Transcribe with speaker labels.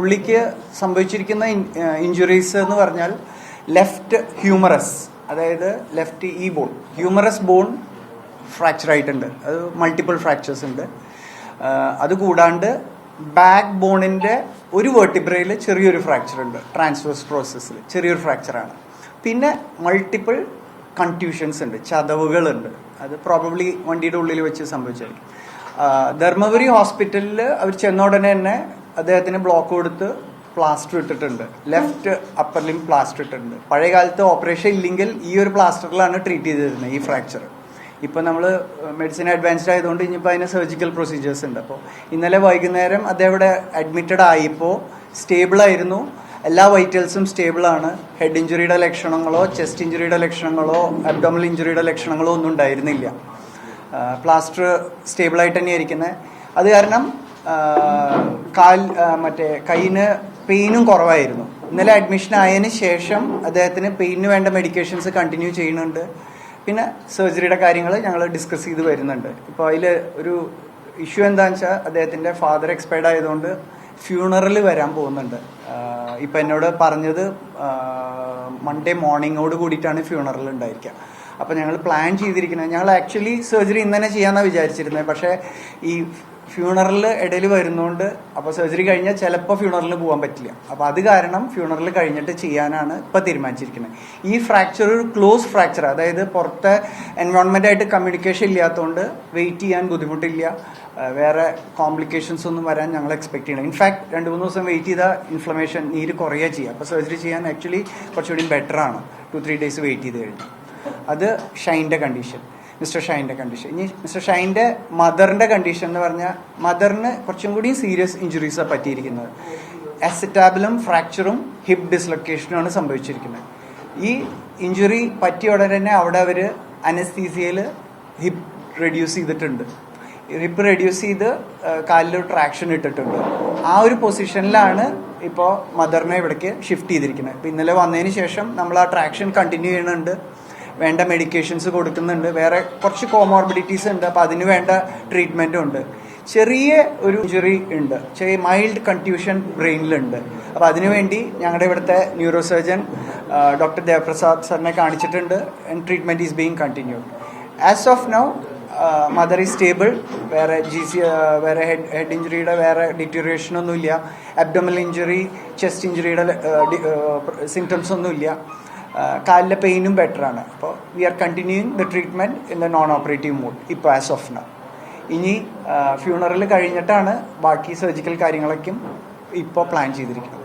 Speaker 1: പുള്ളിക്ക് സംഭവിച്ചിരിക്കുന്ന ഇഞ്ചുറീസ് എന്ന് പറഞ്ഞാൽ ലെഫ്റ്റ് ഹ്യൂമറസ് അതായത് ലെഫ്റ്റ് ഈ ബോൺ ഹ്യൂമറസ് ബോൺ ഫ്രാക്ചർ ആയിട്ടുണ്ട് അത് മൾട്ടിപ്പിൾ ഫ്രാക്ചേഴ്സ് ഉണ്ട്. അതുകൂടാണ്ട് അത് ബാക്ക് ബോണിന്റെ ഒരു വെർട്ടിബ്രയിൽ ചെറിയൊരു ഫ്രാക്ചർ ഉണ്ട്. ട്രാൻസ്വേഴ്സ് പ്രോസസ്സിൽ ചെറിയൊരു ഫ്രാക്ചറാണ് പിന്നെ മൾട്ടിപ്പിൾ കൺട്യൂഷൻസ് ഉണ്ട്. ചതവുകളുണ്ട്. അത് പ്രോബബ്ലി വണ്ടിയുടെ ഉള്ളിൽ വെച്ച് സംഭവിച്ചായിരിക്കും. ധർമ്മപുരി ഹോസ്പിറ്റലിൽ അവർ ചെന്ന ഉടനെ തന്നെ അദ്ദേഹത്തിന് ബ്ലോക്ക് കൊടുത്ത് പ്ലാസ്റ്റർ ഇട്ടിട്ടുണ്ട്. ലെഫ്റ്റ് അപ്പർ ലിം പ്ലാസ്റ്റർ ഇട്ടിട്ടുണ്ട്. പഴയ കാലത്ത് ഓപ്പറേഷൻ ഇല്ലെങ്കിൽ ഈ ഒരു പ്ലാസ്റ്ററിലാണ് ട്രീറ്റ് ചെയ്തിരുന്നത് ഈ ഫ്രാക്ചർ ഇപ്പം നമ്മൾ മെഡിസിൻ അഡ്വാൻസ്ഡ് ആയതുകൊണ്ട് ഇനിയിപ്പോൾ അതിന് സർജിക്കൽ പ്രൊസീജിയേഴ്സ് ഉണ്ട്. അപ്പോൾ ഇന്നലെ വൈകുന്നേരം അദ്ദേഹം ഇവിടെ അഡ്മിറ്റഡ് ആയിപ്പോൾ സ്റ്റേബിൾ ആയിരുന്നു. എല്ലാ വൈറ്റൽസും സ്റ്റേബിൾ ആണ്. ഹെഡ് ഇഞ്ചുറിയുടെ ലക്ഷണങ്ങളോ ചെസ്റ്റ് ഇഞ്ചുറിയുടെ ലക്ഷണങ്ങളോ അബ്ഡോമൽ ഇഞ്ചുറിയുടെ ലക്ഷണങ്ങളോ ഒന്നും ഉണ്ടായിരുന്നില്ല. പ്ലാസ്റ്റർ സ്റ്റേബിൾ ആയിട്ട് തന്നെയാണ് ഇരിക്കുന്നത് അത് കാരണം കാൽ മറ്റേ കൈയിന് പെയിനും കുറവായിരുന്നു. ഇന്നലെ അഡ്മിഷൻ ആയതിനു ശേഷം അദ്ദേഹത്തിന് പെയിനിന് വേണ്ട മെഡിക്കേഷൻസ് കണ്ടിന്യൂ ചെയ്യുന്നുണ്ട്. പിന്നെ സർജറിയുടെ കാര്യങ്ങൾ ഞങ്ങൾ ഡിസ്കസ് ചെയ്ത് വരുന്നുണ്ട്. ഇപ്പോൾ അതിൽ ഒരു ഇഷ്യൂ എന്താണെന്ന് വെച്ചാൽ അദ്ദേഹത്തിന്റെ ഫാദർ എക്സ്പയർഡ് ആയതുകൊണ്ട് ഫ്യൂണറൽ വരാൻ പോകുന്നുണ്ട്. ഇപ്പം എന്നോട് പറഞ്ഞത് മൺഡേ മോർണിംഗോട് കൂടിയിട്ടാണ് ഫ്യൂണറൽ ഉണ്ടായിരിക്കുക അപ്പോൾ ഞങ്ങൾ പ്ലാൻ ചെയ്തിരിക്കുന്നത് ഞങ്ങൾ ആക്ച്വലി സർജറി ഇന്ന് ചെയ്യാമെന്നാണ് വിചാരിച്ചിരുന്നത് പക്ഷേ ഈ ഫ്യൂണറൽ ഇടയിൽ വരുന്നതുകൊണ്ട് അപ്പോൾ സർജറി കഴിഞ്ഞാൽ ചിലപ്പോൾ ഫ്യൂണറലിന് പോകാൻ പറ്റില്ല. അപ്പോൾ അത് കാരണം ഫ്യൂണറൽ കഴിഞ്ഞിട്ട് ചെയ്യാനാണ് ഇപ്പോൾ തീരുമാനിച്ചിരിക്കുന്നത്. ഈ ഫ്രാക്ചർ ഒരു ക്ലോസ് ഫ്രാക്ചർ അതായത് പുറത്തെ എൻവയോൺമെന്റ് ആയിട്ട് കമ്മ്യൂണിക്കേഷൻ ഇല്ലാത്തതുകൊണ്ട് വെയിറ്റ് ചെയ്യാൻ ബുദ്ധിമുട്ടില്ല. വേറെ കോംപ്ലിക്കേഷൻസ് ഒന്നും വരാൻ ഞങ്ങൾ എക്സ്പെക്ട് ചെയ്യണം ഇൻഫാക്ട് രണ്ട് മൂന്ന് ദിവസം വെയിറ്റ് ചെയ്താൽ ഇൻഫ്ലമേഷൻ നീര് കുറയുക ചെയ്യുക. അപ്പോൾ സർജറി ചെയ്യാൻ ആക്ച്വലി കുറച്ചുകൂടി ബെറ്റർ ആണ്. ടു ത്രീ ഡേയ്സ് വെയിറ്റ് ചെയ്ത് കഴിഞ്ഞു. അത് ഷൈന്റെ കണ്ടീഷൻ മിസ്റ്റർ ഷൈന്റെ കണ്ടീഷൻ ഇനി മിസ്റ്റർ ഷൈന്റെ മദറിന്റെ കണ്ടീഷൻ എന്ന് പറഞ്ഞാൽ മദറിന് കുറച്ചും കൂടി സീരിയസ് ഇഞ്ചുറീസാണ് പറ്റിയിരിക്കുന്നത്. അസിറ്റാബിലും ഫ്രാക്ചറും ഹിപ്പ് ഡിസ്ലൊക്കേഷനുമാണ് സംഭവിച്ചിരിക്കുന്നത്. ഈ ഇഞ്ചുറി പറ്റിയ ഉടനെ തന്നെ അവിടെ അവർ അനസ്തീസിയയിൽ ഹിപ്പ് റെഡ്യൂസ് ചെയ്തിട്ടുണ്ട്. ഹിപ്പ് റെഡ്യൂസ് ചെയ്ത് കാലിൽ ട്രാക്ഷൻ ഇട്ടിട്ടുണ്ട്. ആ ഒരു പൊസിഷനിലാണ് ഇപ്പോൾ മദറിനെ ഇവിടേക്ക് ഷിഫ്റ്റ് ചെയ്തിരിക്കുന്നത്. ഇപ്പം ഇന്നലെ വന്നതിന് ശേഷം നമ്മൾ ആ ട്രാക്ഷൻ കണ്ടിന്യൂ ചെയ്യുന്നുണ്ട്. വേണ്ട മെഡിക്കേഷൻസ് കൊടുക്കുന്നുണ്ട്. വേറെ കുറച്ച് കോമോർബിഡിറ്റീസ് ഉണ്ട്. അപ്പോൾ അതിന് വേണ്ട ട്രീറ്റ്മെന്റും ഉണ്ട്. ചെറിയ ഒരു ഇഞ്ചുറി ഉണ്ട്. ചെറിയ മൈൽഡ് കൺഫ്യൂഷൻ ബ്രെയിനിലുണ്ട്. അപ്പോൾ അതിനുവേണ്ടി ഞങ്ങളുടെ ഇവിടുത്തെ ന്യൂറോ സർജൻ ഡോക്ടർ ദേവപ്രസാദ് സാറിനെ കാണിച്ചിട്ടുണ്ട്. And treatment is being continued as of now mother is stable വേറെ ജി സി വേറെ ഹെഡ് ഹെഡ് ഇഞ്ചുറിയുടെ വേറെ ഡിറ്റീറിയേഷൻ ഒന്നുമില്ല. അബ്ഡമൽ ഇഞ്ചുറി ചെസ്റ്റ് ഇഞ്ചുറിയുടെ സിംറ്റംസ് ഒന്നുമില്ല. കാലിലെ പെയിനും ബെറ്ററാണ് അപ്പോൾ we are continuing the treatment in the non operative mode ഇപ്പോൾ ആസ് ഓഫ് നൗ ഇനി ഫ്യൂണറൽ കഴിഞ്ഞിട്ടാണ് ബാക്കി സർജിക്കൽ കാര്യങ്ങളൊക്കെയും ഇപ്പോൾ പ്ലാൻ ചെയ്തിരിക്കുന്നത്.